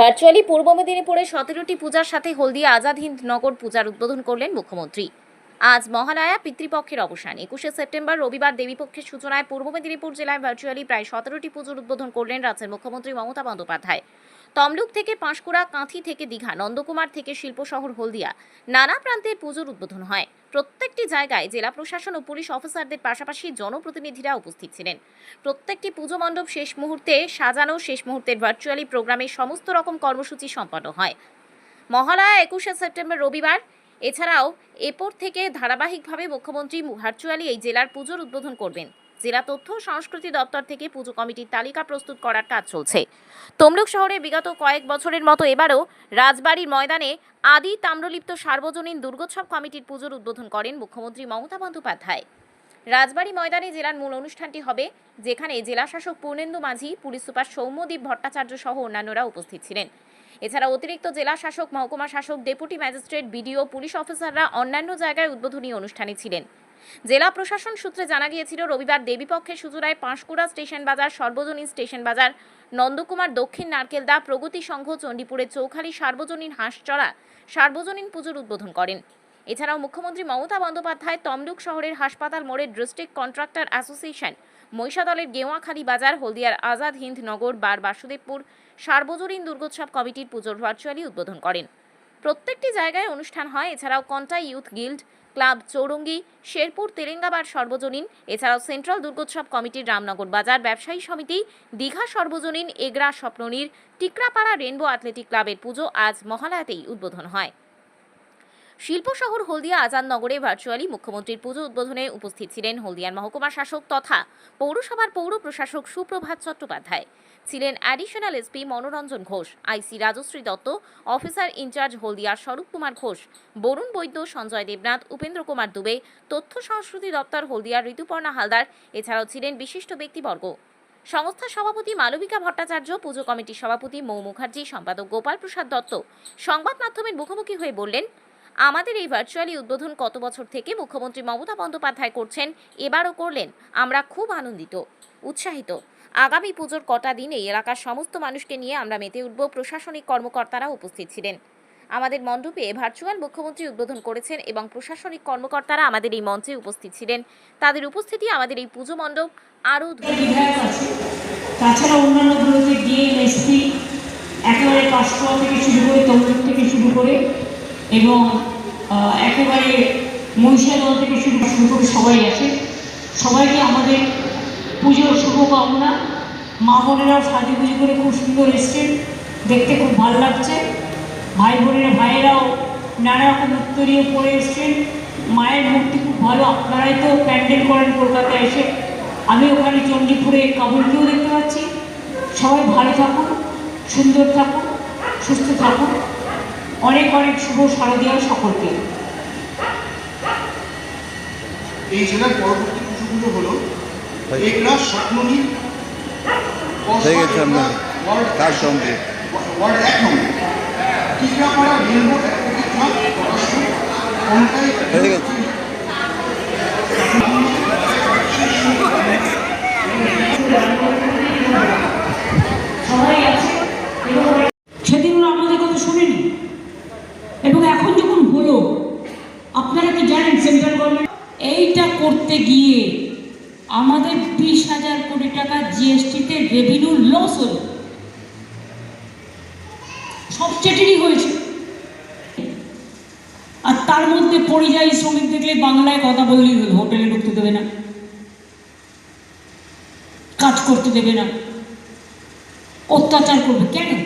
Virtually পূর্ব মেদিনীপুরে সতেরোটি পূজার সাথে হলদিয়া আজাদ হিন্দ নগর পূজার উদ্বোধন করলেন মুখ্যমন্ত্রী। আজ মহালয়া পিতৃপক্ষের অবসান। একুশে সেপ্টেম্বর রবিবার দেবীপক্ষের সূচনায় পূর্ব মেদিনীপুর জেলায় ভার্চুয়ালি প্রায় সতেরোটি পুজোর উদ্বোধন করলেন রাজ্যের মুখ্যমন্ত্রী মমতা বন্দ্যোপাধ্যায়। তমলুক থেকে পাঁশকুড়া, কাঁথি থেকে দীঘা, নন্দকুমার থেকে শিল্প শহর হলদিয়া। নানা প্রান্তের পুজোর উদ্বোধন হয়। প্রত্যেকটি জায়গায় জেলা প্রশাসন ও পুলিশ অফিসারদের পাশাপাশি জনপ্রতিনিধিরা উপস্থিত ছিলেন। প্রত্যেকটি পুজো মণ্ডপ শেষ মুহূর্তে সাজানো, শেষ মুহূর্তের ভার্চুয়ালি প্রোগ্রামে সমস্ত রকম কর্মসূচি সম্পন্ন হয়। মহালয়া একুশে সেপ্টেম্বর রবিবার। এছাড়াও, এরপর থেকে ধারাবাহিকভাবে মুখ্যমন্ত্রী ভার্চুয়ালি এই জেলার পুজোর উদ্বোধন করবেন। জেলা তথ্য সংস্কৃতি দপ্তর থেকে পুজো কমিটির তালিকা প্রস্তুত করার কাজ চলছে। তমলুক শহরে বিগত কয়েক বছরের মতো এবারও রাজবাড়ির ময়দানে আদি তাম্রলিপ্ত সার্বজনীন দুর্গোৎসব কমিটির পুজোর উদ্বোধন করেন মুখ্যমন্ত্রী মমতা বন্দ্যোপাধ্যায়। রাজবাড়ী ময়দানে জেলার মূল অনুষ্ঠানটি হবে, যেখানে জেলাশাসক পূর্ণেন্দু মাঝি, পুলিশ সুপার সৌম্যদীপ ভট্টাচার্য সহ অন্যান্যরা উপস্থিত ছিলেন। এছাড়া অতিরিক্ত জেলা শাসক মহকুমা শাসক, ডেপুটি ম্যাজিস্ট্রেট, বিডিও, পুলিশ অফিসাররা অন্যান্য জায়গায় উদ্বোধনী অনুষ্ঠানে ছিলেন। জেলা প্রশাসন সূত্রে জানা গিয়েছিল, রবিবার দেবীপক্ষের সূচনায় পাঁশকুড়া স্টেশন বাজার, সর্বজনীন স্টেশন বাজার, নন্দকুমার দক্ষিণ নারকেলদা প্রগতি সংঘ চণ্ডীপুরের চৌখালী সার্বজনীন হাঁসচড়া সার্বজনীন পুজোর উদ্বোধন করেন। এছাড়াও মুখ্যমন্ত্রী মমতা বন্দ্যোপাধ্যায় তমলুক শহরের হাসপাতাল মোড়ের ডিস্ট্রিক্ট কন্ট্রাক্টর অ্যাসোসিয়েশন, মহিষাদলের গেওয়াখালী বাজার, হলদিয়ার আজাদ হিন্দ নগর, বার বাসুদেবপুর, সার্বজনীন দুর্গোৎসব কমিটির পুজোর ভার্চুয়ালি উদ্বোধন করেন। প্রত্যেকটি জায়গায় অনুষ্ঠান হয়, এছাড়াও Contai youth guild club Chowringhee, Sherpur Telengabar সর্বজনীন। এছাড়াও সেন্ট্রাল দুর্গোৎসব কমিটির রামনগর বাজার ব্যবসায়ী সমিতি, দীঘা সর্বজনীন, এগরা স্বপ্ননীর, টিকরাপাড়া রেনবো অ্যাথলেটিক ক্লাবের পুজো আজ মহালয়াতেই উদ্বোধন হয়। শিল্প শহর হলদিয়া আজাদনগরে ভার্চুয়ালি মুখ্যমন্ত্রীর পুজো উদ্বোধনে উপস্থিত ছিলেন হলদিয়ার মহকুমা শাসক তথা পৌরসভার পৌর প্রশাসক সুপ্রভাত চট্টোপাধ্যায়। ছিলেন additional SP Manoranjan Ghosh, IC Rajashree Dutta, officer in charge হলদিয়ার Swarup Kumar Ghosh, Varun বৈদ্য, সঞ্জয় দেবনাথ, উপেন্দ্র কুমার দুবে, তথ্য সংস্কৃতি দপ্তর হলদিয়ার ঋতুপর্ণা হালদার, এছাড়াও ছিলেন বিশিষ্ট ব্যক্তিবর্গ। সংস্থার সভাপতি মালবিকা ভট্টাচার্য, পুজো কমিটির সভাপতি মৌ মুখার্জি, সম্পাদক গোপাল প্রসাদ দত্ত। সংবাদ মাধ্যমের মুখোমুখি হয়ে বললেন, আমাদের এই ভার্চুয়ালি উদ্বোধন কত বছর থেকে মুখ্যমন্ত্রী মমতা বন্দ্যোপাধ্যায় করছেন, এবারও করলেন। আমরা খুব আনন্দিত, উৎসাহিত। আগামী পুজোর কটা দিন এলাকার সমস্ত মানুষকে নিয়ে আমরা মেতে উঠব। প্রশাসনিক কর্মকর্তারা উপস্থিত ছিলেন। আমাদের মণ্ডপে ভার্চুয়াল মুখ্যমন্ত্রী উদ্বোধন করেছেন এবং প্রশাসনিক কর্মকর্তারা আমাদের এই মঞ্চে উপস্থিত ছিলেন। তাদের উপস্থিতি আমাদের এই পুজো মণ্ডপ আরও একেবারে থেকে শুরু করে এবং একেবারে মহিষাদল থেকে শুরু শুরু করে সবাই আছে। সবাইকে আমাদের পুজোর শুভকামনা। মা বোনেরাও সাজুগুজু করে খুব সুন্দর এসছেন। দেখতে খুব ভালো লাগছে। ভাই বোনেরা, ভাইয়েরাও নানা রকম উত্তরীয় পরে এসছেন। মায়ের মূর্তি খুব ভালো। আপনারাই তো প্যান্ডেল করেন কলকাতায় এসে। আমি ওখানে চণ্ডীপুরে কাবুলকেও দেখতে পাচ্ছি। সবাই ভালো থাকুন, সুন্দর থাকুন, সুস্থ থাকুন। অনেক অনেক শুভ শারদীয় সকলকে। এই জেলার পরবর্তী পুজোগুলো হলো হয়ে গেছে আপনার কাজ ক্লাব হয়ে গেছে সেদিন আমাদের কথা শোনেনি। এবং এখন যখন হলো আপনারা কি জানেন সেন্ট্রাল গভর্নমেন্ট এইটা করতে গিয়ে আমাদের বিশ হাজার কোটি টাকা জিএসটিতে রেভিনিউ লস হলো। সব চেটেরই হয়েছে। আর তার মধ্যে পরিযায়ী শ্রমিক দেখলে বাংলায় কথা বললেই হলো হোটেলে ঢুকতে দেবে না। কাজ করতে দেবে না। অত্যাচার করবে। কেন?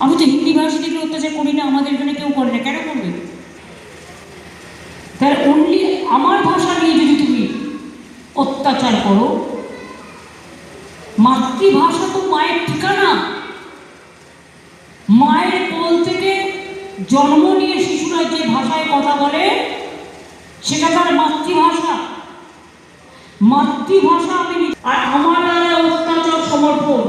আমি তো হিন্দি ভাষী থেকে অত্যাচার করি না, আমাদের এখানে কেউ করে না। কেন করবে? তাহলে অনলি আমার ভাষা নিয়ে অত্যাচার করো। মাতৃভাষা তো মায়ের ঠিকানা। মায়ের কোল থেকে জন্ম নিয়ে শিশুরা যে ভাষায় কথা বলে, সেটা তার মাতৃভাষা। মাতৃভাষা আমি আর আমার অত্যাচার সমর্পণ।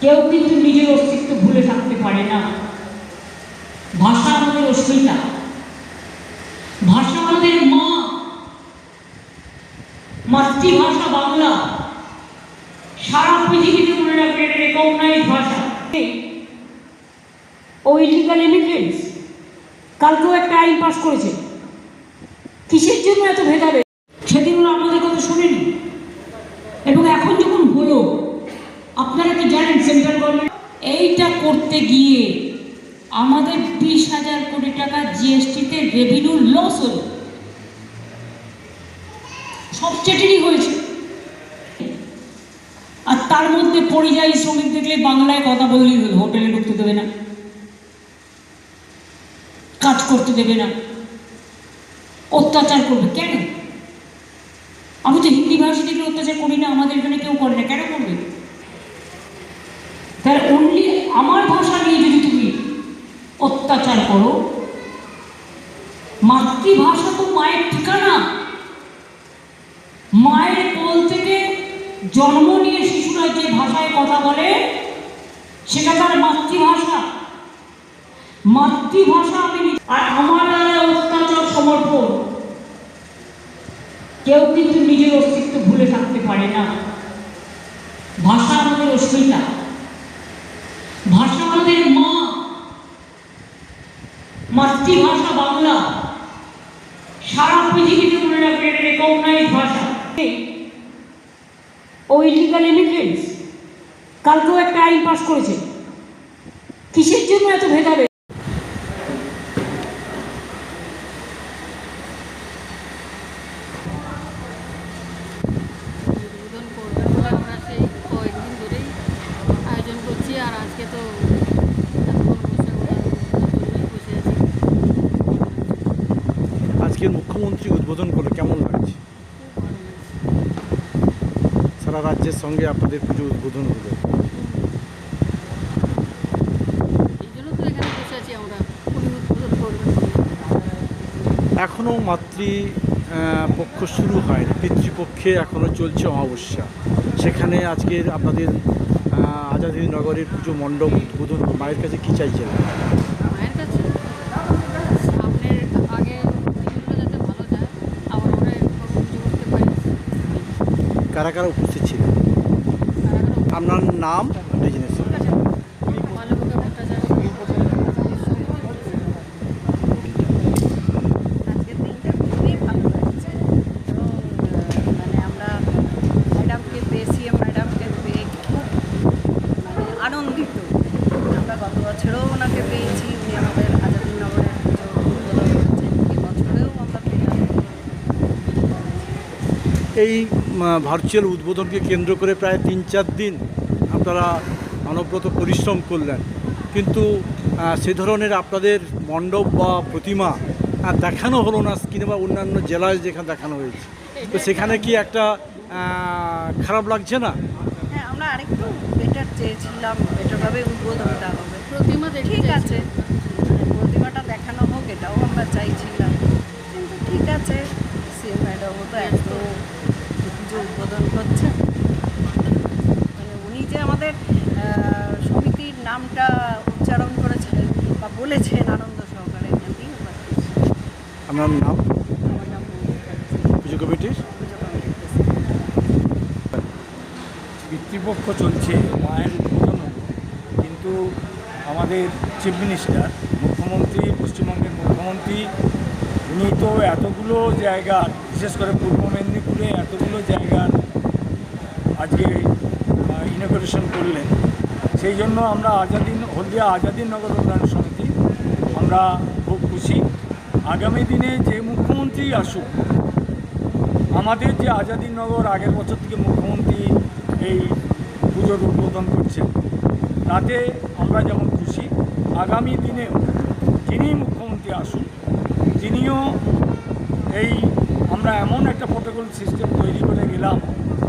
কেউ কিন্তু নিজের অস্তিত্ব ভুলে থাকতে পারে না। ভাষা আমাদের অস্মিতা ভাষা আমাদের মাতৃভাষা বাংলা। সারা পৃথিবীতে মনে রাখবে এটা রেখে রেকগনাইজ ভাষা ও ইলিগাল ইমিগ্রেন্টস কালকেও একটা আইন পাস করেছে। কিসের জন্য এত ভেদাভেদ? সেদিন ওরা আমাদের কথা শোনেনি। এবং এখন যখন হলো, আপনারা কি জানেন সেন্ট্রাল গভর্নমেন্ট এইটা করতে গিয়ে আমাদের বিশ হাজার কোটি টাকা জিএসটিতে রেভিনিউ লস হলো। স্টেটেরই হয়েছে। আর তার মধ্যে পরিযায়ী শ্রমিক দেখলে বাংলায় কথা বললেই হলো হোটেলে ঢুকতে দেবে না। কাজ করতে দেবে না। অত্যাচার করবে। কেন? আমি তো হিন্দি ভাষী থেকে অত্যাচার করি না, আমাদের এখানে কেউ করে না। কেন করবে? তার অনলি আমার ভাষা নিয়ে যদি তুমি অত্যাচার করো, মাতৃভাষা তো মায়ের ঠিকানা। মায়ের কোল থেকে জন্ম নিয়ে শিশুরা যে ভাষায় কথা বলে, সেটা তার মাতৃভাষা। মাতৃভাষা আমি আর আমার অত্যাচার সমর্পণ। কেউ কিন্তু নিজের অস্তিত্ব ভুলে থাকতে পারে না। ভাষা আমাদের অস্মিতা। ভাষা আমাদের মা। মাতৃভাষা বাংলা। সারা পৃথিবীতে মনে এটা রেকগনাইজ ভাষা। ও ইলিগাল ইমিগ্রেন্টস কালকেও একটা আইন পাশ করেছে। কিসের জন্য এত ভেদাভেদ উদ্বোধন করবেন বলে আমরা সেই কয়েকদিন ধরেই আয়োজন করছি আর আজকে তো এতক্ষণ বসে ওরা জন্যই বসে আছি আজকের মুখ্যমন্ত্রী উদ্বোধন করে কেমন লাগছে খুব ভালো লাগছে সারা রাজ্যের সঙ্গে আপনাদের পুজো উদ্বোধন হলো। এখনও মাতৃ পক্ষ শুরু হয়নি। পিতৃপক্ষে এখনও চলছে অমাবস্যা। সেখানে আজকের আপনাদের আজাদি নগরের পুজো মণ্ডপ উদ্বোধন মায়ের কাছে কী চাইছেন? মায়ের কাছে? সামনের আপনার নাম? মানে আনন্দিত। আমরা গত বছরেও ওনাকে পেয়েছি উনি আমাদের আজাদিনগরের পুজো উদ্বোধন করেছেন এবছরেও আমরা পেলাম এই ভার্চুয়াল উদ্বোধনকে কেন্দ্র করে প্রায় তিন চার দিন আপনারা অনব্রত পরিশ্রম করলেন। কিন্তু সে ধরনের আপনাদের মণ্ডপ বা প্রতিমা দেখানো হলো না স্ক্রিনে বা অন্যান্য জেলায় যেখানে দেখানো হয়েছে। তো সেখানে কি একটা খারাপ লাগছে না? হ্যাঁ আমরা আরেকটু বেটার চেয়েছিলাম বেটারভাবে উদ্বোধনটা হবে। প্রতিমা ঠিক আছে। প্রতিমাটা দেখানো হোক এটাও আমরা চাইছিলাম। কিন্তু ঠিক আছে সিএম ম্যাডামও তো এত পুজো উদ্বোধন করছে মানে উনি যে আমাদের সমিতির নামটা উচ্চারণ করেছিলেন বা বলেছেন আনন্দ সহকারে এখানতেই আপনার নাম? আমার নাম পুজো কমিটির? পুজো কমিটির পিতৃপক্ষ চলছে মায়ের উদ্বোধন কিন্তু আমাদের চিফ মিনিস্টার মুখ্যমন্ত্রী পশ্চিমবঙ্গের মুখ্যমন্ত্রী উনি তো এতগুলো জায়গা বিশেষ করে পূর্ব মেদিনীপুরে এতগুলো জায়গার আজকে ইনোগ্রেশন করলেন। সেই জন্য আমরা আজাদিন, হলদিয়া আজাদিন নগর উন্নয়ন সমিতি, আমরা খুব খুশি। আগামী দিনে যে মুখ্যমন্ত্রী আসুক, আমাদের যে আজাদিনগর আগের বছর থেকে মুখ্যমন্ত্রী এই পুজোর উদ্বোধন করছেন, তাতে আমরা যেমন খুশি, আগামী দিনেও যিনি মুখ্যমন্ত্রী আসুন তিনিও এই আমরা এমন একটা প্রোটোকল সিস্টেম তৈরি করে গেলাম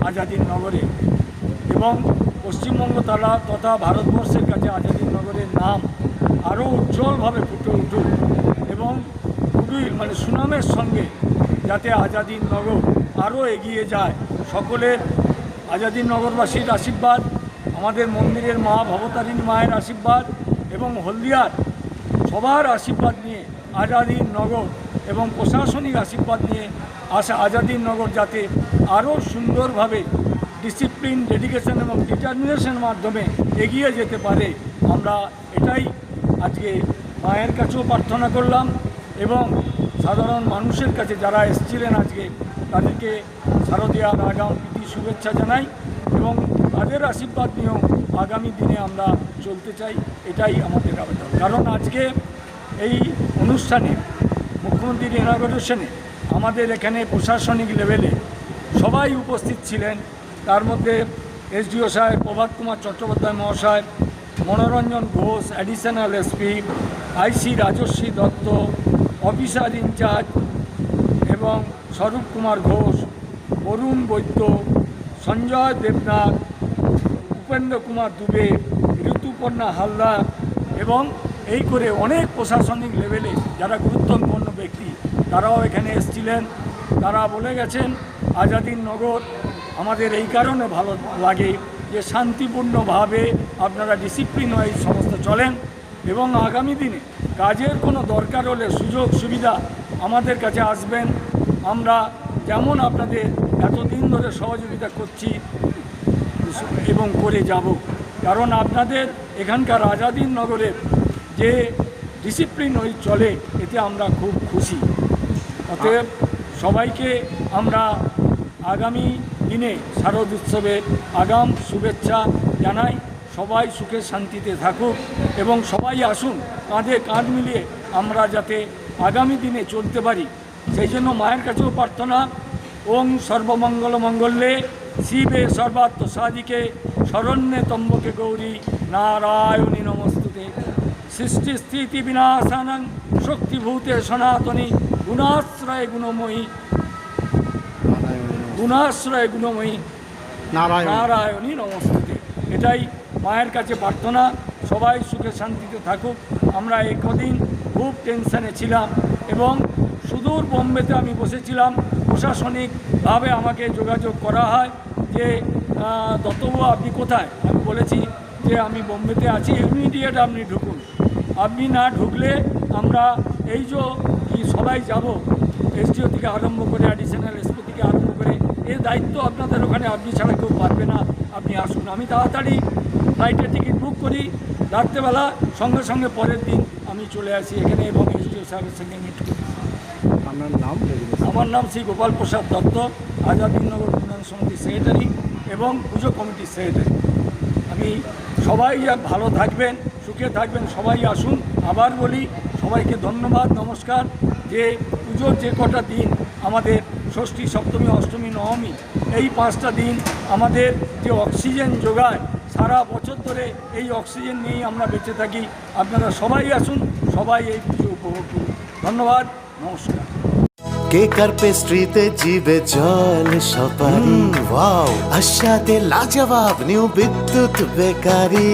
আজাদিন নগরে এবং পশ্চিমবঙ্গ তারা তথা ভারতবর্ষের কাছে আজাদিন নগরের নাম আরও উজ্জ্বলভাবে ফুটে উঠুক এবং খুবই মানে সুনামের সঙ্গে যাতে আজাদিন নগর আরও এগিয়ে যায়। সকলের আজাদিন নগরবাসীর আশীর্বাদ, আমাদের মন্দিরের মা ভবতারিণী মায়ের আশীর্বাদ এবং হলদিয়ার সবার আশীর্বাদ নিয়ে আজাদিন নগর এবং প্রশাসনিক আশীর্বাদ নিয়ে আসা আজাদিন নগর যাতে আরও সুন্দরভাবে ডিসিপ্লিন ডেডিকেশন এবং ডিটারমিনেশনের মাধ্যমে এগিয়ে যেতে পারে, আমরা এটাই আজকে মায়ের কাছেও প্রার্থনা করলাম এবং সাধারণ মানুষের কাছে যারা এসেছিলেন আজকে, তাদেরকে শারদীয়ার আগাম প্রীতি শুভেচ্ছা জানাই এবং তাদের আশীর্বাদ নিয়েও আগামী দিনে আমরা চলতে চাই, এটাই আমাদের আবেদন। কারণ আজকে এই অনুষ্ঠানে মুখ্যমন্ত্রীর ইনাগরেশনে আমাদের এখানে প্রশাসনিক লেভেলে সবাই উপস্থিত ছিলেন। তার মধ্যে এসডিও সাহেব, প্রভাত কুমার চট্টোপাধ্যায় মহাশয়, Manoranjan Ghosh additional SP IC Rajashree Dutta officer in charge এবং স্বরূপ কুমার ঘোষ, অরুণ বৈদ্য, সঞ্জয় দেবনাথ, উপেন্দ্র কুমার দুবে, ঋতুপর্ণা হালদার এবং এই করে অনেক প্রশাসনিক লেভেলে যারা গুরুত্বপূর্ণ ব্যক্তি, তারাও এখানে এসেছিলেন। তারা বলে গেছেন, আজাদিন নগর আমাদের এই কারণে ভালো লাগে যে শান্তিপূর্ণভাবে আপনারা ডিসিপ্লিন ওয়াইজ সমস্ত চলেন এবং আগামী দিনে কাজের কোনো দরকার হলে সুযোগ সুবিধা আমাদের কাছে আসবেন। আমরা যেমন আপনাদের এতদিন ধরে সহযোগিতা করছি এবং করে যাব। কারণ আপনাদের এখানকার আজাদিন নগরের যে ডিসিপ্লিন ওই চলে, এতে আমরা খুব খুশি। অতএব সবাইকে আমরা আগামী দিনে শারদ উৎসবের আগাম শুভেচ্ছা জানাই। সবাই সুখে শান্তিতে থাকুক এবং সবাই আসুন, কাঁধে কাঁধ মিলিয়ে আমরা যাতে আগামী দিনে চলতে পারি। সেই জন্য মায়ের কাছেও প্রার্থনা। ওং সর্বমঙ্গল মঙ্গলে শিবে সর্বাত্ম সাদিকে শরণ্যে তম্বকে গৌরী। নারায়ণী নমস্তুতে সৃষ্টি স্থিতি বিনাশানং শক্তিভূতে সনাতনী গুণাশ্রয় গুণময়ী। গুণাশ্রয় গুণময়ী। নারায়ণ। নারায়ণী নমস্তুতে। এটাই মায়ের কাছে প্রার্থনা। সবাই সুখে শান্তিতে থাকুক। আমরা এই কদিন খুব টেনশনে ছিলাম এবং সুদূর বোম্বেতে আমি বসেছিলাম। প্রশাসনিকভাবে আমাকে যোগাযোগ করা হয় যে আহ, দত্তবাবু আপনি কোথায়? আমি বলেছি যে আমি বোম্বেতে আছি। ইমিডিয়েট আপনি ঢুকুন। আপনি না ঢুকলে আমরা এই যে কি সবাই যাব এসডিও থেকে আরম্ভ করে অ্যাডিশনাল এসপি থেকে আরম্ভ করে এর দায়িত্ব আপনাদের ওখানে আপনি ছাড়া কেউ পারবে না আপনি আসুন। আমি তাড়াতাড়ি ফ্লাইটের টিকিট বুক করি রাত্রেবেলা সঙ্গে সঙ্গে পরের দিন আমি চলে আসি এখানে এবং এসডিও সাহেবের সঙ্গে মিট করি। আপনার নাম আমার নাম শ্রী গোপাল প্রসাদ দত্ত আজাদিনগর উন্নয়ন সমিতির সেক্রেটারি এবং পুজো কমিটির সেক্রেটারি আমি সবাই যা ভালো থাকবেন। সুখে থাকবেন সবাই আসুন। আবার বলি সবাইকে ধন্যবাদ নমস্কার। যে পুজোর যে কটা দিন আমাদের ষষ্ঠী সপ্তমী অষ্টমী নবমী এই পাঁচটা দিন আমাদের যে অক্সিজেন যোগায় সারা বছর ধরে এই অক্সিজেন নিয়েই আমরা বেঁচে থাকি। আপনারা সবাই আসুন সবাই এই পুজো উপভোগ করুন। ধন্যবাদ নমস্কার। কেক আর পেস্ট্রিতে জিবে জল সপারি ওয়াও। আশাতে লাজবাব নিউ বিদ্যুৎ বেকারি।